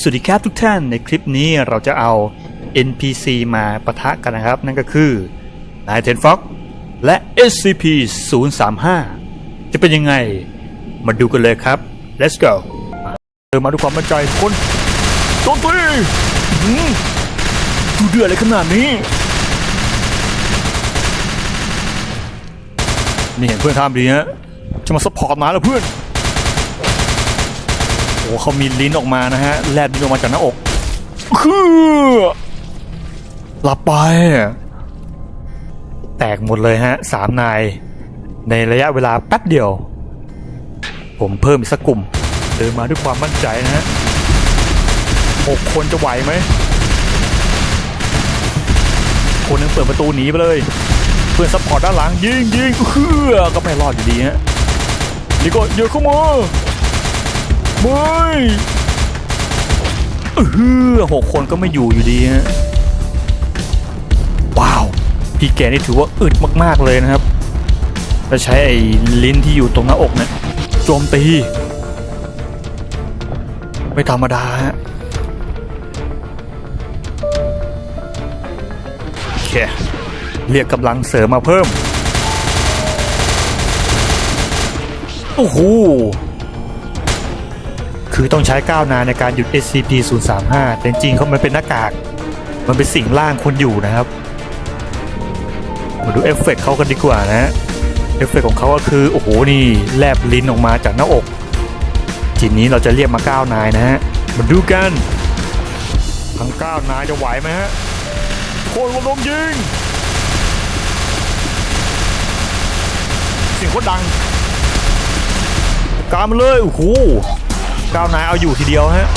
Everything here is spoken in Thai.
สวัสดีครับทุกท่านในคลิปนี้เราจะเอา NPC มาปะทะกันนะครับ นั่นก็คือนายเทนฟ็อกและ SCP 035 จะเป็นยังไง มาดูกันเลยครับ let's go เดินมาด้วยความมั่นใจคนโจมตีดูเดือดอะไรขนาดนี้ นี่เห็นเพื่อนทำดีฮะจะมาซัพพอร์ตมาแล้วเพื่อน โอ้เขามีลิ้นออกมานะฮะแลบลิ้นออกมาจากหน้าอกคือหลับไป แตกหมดเลยฮะสามนาย ในระยะเวลาแป๊บเดียว ผมเพิ่มอีกสักกลุ่ม เดินมาด้วยความมั่นใจนะฮะหกคนจะไหวไหม คนหนึงเปิดประตูหนีไปเลย เพื่อนซัพพอร์ตด้านหลังยิงยิงเฮือก็ไม่รอดอยู่ดีฮะนี่ก็เยอะเข้ามา ไม่เออหกคนก็ไม่อยู่อยู่ดีฮะว้าว พี่แกนี่ถือว่าอึดมากๆเลยนะครับจะใช้ไอ้ลิ้นที่อยู่ตรงหน้าอกเนี่ยโจมตี ไม่ธรรมดาฮะโอเคเรียกกำลังเสริมมาเพิ่ม โอ้โห คือต้องใช้ก้าวนานในการหยุด SCP-035 แต่จริงเขามันเป็นหน้ากาก มันเป็นสิ่งล่างคนอยู่นะครับ มาดูเอฟเฟกเขากันดีกว่านะเอฟเฟกของเขาก็คือ โอ้โห นี่แลบลิ้นออกมาจากหน้าอกทีนี้เราจะเรียกมาก้าวนายนะฮะ มาดูกัน ทั้งก้าวนายจะไหวไหมฮะโคนลมยิงเสียงโคตรดัง กามันเลย โอ้โห ก้าวนายเอาอยู่ทีเดียวฮะ